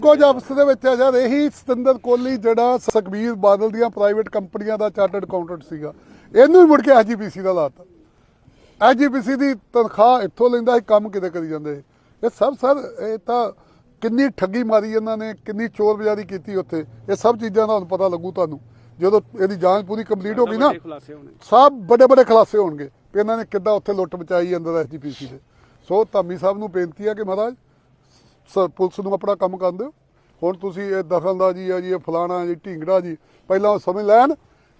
ਕੁਝ ਆਪਸ ਦੇ ਵਿੱਚ ਆ ਯਾਰ ਇਹੀ ਸਤਿੰਦਰ ਕੋਹਲੀ ਜਿਹੜਾ ਸੁਖਬੀਰ ਬਾਦਲ ਦੀਆਂ ਪ੍ਰਾਈਵੇਟ ਕੰਪਨੀਆਂ ਦਾ ਚਾਰਟਰਡ ਅਕਾਊਂਟੈਂਟ ਸੀਗਾ। ਇਹਨੂੰ ਹੀ ਮੁੜ ਕੇ ਐਜੀਪੀਸੀ ਦਾ ਲਾਤਾ। ਐਜੀਪੀਸੀ ਦੀ ਤਨਖਾਹ ਇੱਥੋਂ ਲੈਂਦਾ ਸੀ ਕੰਮ ਕਿਤੇ ਕਰੀ ਜਾਂਦੇ। ਇਹ ਸਭ ਸਰ ਇਹ ਤਾਂ ਕਿੰਨੀ ਠੱਗੀ ਮਾਰੀ ਇਹਨਾਂ ਨੇ ਕਿੰਨੀ ਚੋਰ ਬਜ਼ਾਰੀ ਕੀਤੀ ਉੱਥੇ। ਇਹ ਸਭ ਚੀਜ਼ਾਂ ਦਾ ਪਤਾ ਲੱਗੂ ਤੁਹਾਨੂੰ। ਜਦੋਂ ਇਹਦੀ ਜਾਂਚ ਪੂਰੀ ਕੰਪਲੀਟ ਹੋ ਗਈ ਨਾ ਸਭ ਵੱਡੇ ਵੱਡੇ ਖੁਲਾਸੇ ਹੋਣਗੇ ਵੀ ਇਹਨਾਂ ਨੇ ਕਿੱਦਾਂ ਉੱਥੇ ਲੁੱਟ ਮਚਾਈ ਅੰਦਰ ਐਸਜੀਪੀਸੀ ਦੇ। ਸੋ ਧਾਮੀ ਸਾਹਿਬ ਨੂੰ ਬੇਨਤੀ ਹੈ ਕਿ ਮਹਾਰਾਜ ਪੁਲਿਸ ਨੂੰ ਆਪਣਾ ਕੰਮ ਕਰਨ ਦਿਓ। ਹੁਣ ਤੁਸੀਂ ਇਹ ਦਖਲਅੰਦਾਜ਼ੀ ਆ ਜੀ, ਇਹ ਫਲਾਣਾ ਜੀ, ਢੀਂਗੜਾ ਜੀ, ਪਹਿਲਾਂ ਉਹ ਸਮਝ ਲੈਣ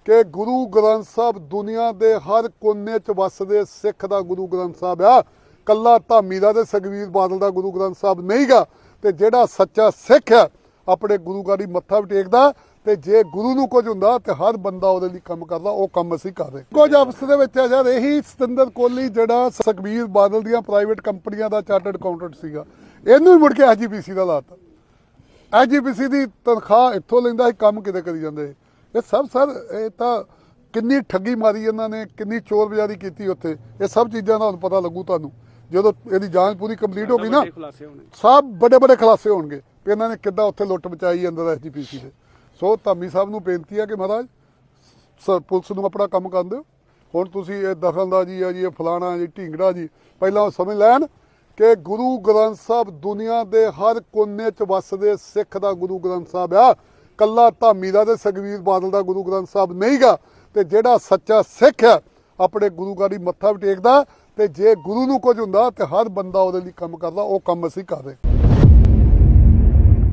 ਕਿ ਗੁਰੂ ਗ੍ਰੰਥ ਸਾਹਿਬ ਦੁਨੀਆ ਦੇ ਹਰ ਕੋਨੇ 'ਚ ਵੱਸਦੇ ਸਿੱਖ ਦਾ ਗੁਰੂ ਗ੍ਰੰਥ ਸਾਹਿਬ ਆ। ਕੱਲਾ ਧਾਮੀ ਦਾ ਤੇ ਸੁਖਬੀਰ ਬਾਦਲ ਦਾ ਗੁਰੂ ਗ੍ਰੰਥ ਸਾਹਿਬ ਨਹੀਂਗਾ ਤੇ ਜਿਹੜਾ ਸੱਚਾ ਸਿੱਖ ਆ, ਆਪਣੇ ਗੁਰੂ ਗਾੜੀ ਮੱਥਾ ਵੀ ਟੇਕਦਾ ਤੇ ਜੇ ਗੁਰੂ ਨੂੰ ਕੁਝ ਹੁੰਦਾ ਤੇ ਹਰ ਬੰਦਾ ਉਹਦੇ ਲਈ ਕੰਮ ਕਰਦਾ, ਉਹ ਕੰਮ ਅਸੀਂ ਕਰ ਰਹੇ ਕੁਝ ਅਫਸਰ ਦੇ ਵਿੱਚ ਆ ਯਾਰ, ਇਹੀ ਸਤਿੰਦਰ ਕੋਹਲੀ ਜਿਹੜਾ ਸੁਖਬੀਰ ਬਾਦਲ ਦੀਆਂ ਪ੍ਰਾਈਵੇਟ ਕੰਪਨੀਆਂ ਦਾ ਚਾਰਟਰਡ ਅਕਾਊਂਟੈਂਟ ਸੀਗਾ। ਇਹਨੂੰ ਹੀ ਮੁੜ ਕੇ ਐਜੀਪੀਸੀ ਦਾ ਲਾਤਾ। ਐਜੀਪੀਸੀ ਦੀ ਤਨਖਾਹ ਇੱਥੋਂ ਲੈਂਦਾ ਸੀ ਕੰਮ ਕਿਤੇ ਕਰੀ ਜਾਂਦੇ। ਇਹ ਸਭ ਸਰ ਇਹ ਤਾਂ ਕਿੰਨੀ ਠੱਗੀ ਮਾਰੀ ਇਹਨਾਂ ਨੇ ਕਿੰਨੀ ਚੋਰ ਬਜ਼ਾਰੀ ਕੀਤੀ ਉੱਥੇ। ਇਹ ਸਭ ਚੀਜ਼ਾਂ ਦਾ ਹੁਣ ਪਤਾ ਲੱਗੂ ਤੁਹਾਨੂੰ। ਜਦੋਂ ਇਹਦੀ ਜਾਂਚ ਪੂਰੀ ਕੰਪਲੀਟ ਹੋ ਗਈ ਨਾ ਸਭ ਵੱਡੇ ਵੱਡੇ ਖੁਲਾਸੇ ਹੋਣਗੇ ਵੀ ਇਹਨਾਂ ਨੇ ਕਿੱਦਾਂ ਉੱਥੇ ਲੁੱਟ ਮਚਾਈ ਅੰਦਰ ਐਸਜੀਪੀਸੀ ਦੇ ਸੋ ਧਾਮੀ ਸਾਹਿਬ ਨੂੰ ਬੇਨਤੀ ਹੈ ਕਿ ਮਹਾਰਾਜ ਸ- ਪੁਲਿਸ ਨੂੰ ਆਪਣਾ ਕੰਮ ਕਰਨ ਦਿਓ। ਹੁਣ ਤੁਸੀਂ ਇਹ ਦਖਲਅੰਦਾਜ਼ੀ ਆ ਜੀ ਇਹ ਫਲਾਣਾ ਜੀ ਢੀਂਗੜਾ ਜੀ ਪਹਿਲਾਂ ਉਹ ਸਮਝ ਲੈਣ ਕਿ ਗੁਰੂ ਗ੍ਰੰਥ ਸਾਹਿਬ ਦੁਨੀਆ ਦੇ ਹਰ ਕੋਨੇ 'ਚ ਵੱਸਦੇ ਸਿੱਖ ਦਾ ਗੁਰੂ ਗ੍ਰੰਥ ਸਾਹਿਬ ਆ। ਕੱਲਾ ਧਾਮੀ ਦਾ ਤੇ ਸੁਖਬੀਰ ਬਾਦਲ ਦਾ ਗੁਰੂ ਗ੍ਰੰਥ ਸਾਹਿਬ ਨਹੀਂਗਾ। ਤੇ ਜਿਹੜਾ ਸੱਚਾ ਸਿੱਖ ਆ, ਆਪਣੇ ਗੁਰੂ ਗਾੜੀ ਮੱਥਾ ਵੀ ਟੇਕਦਾ ਤੇ ਜੇ ਗੁਰੂ ਨੂੰ ਕੁਝ ਹੁੰਦਾ ਤੇ ਹਰ ਬੰਦਾ ਉਹਦੇ ਲਈ ਕੰਮ ਕਰਦਾ, ਉਹ ਕੰਮ ਅਸੀਂ ਕਰ ਰਹੇ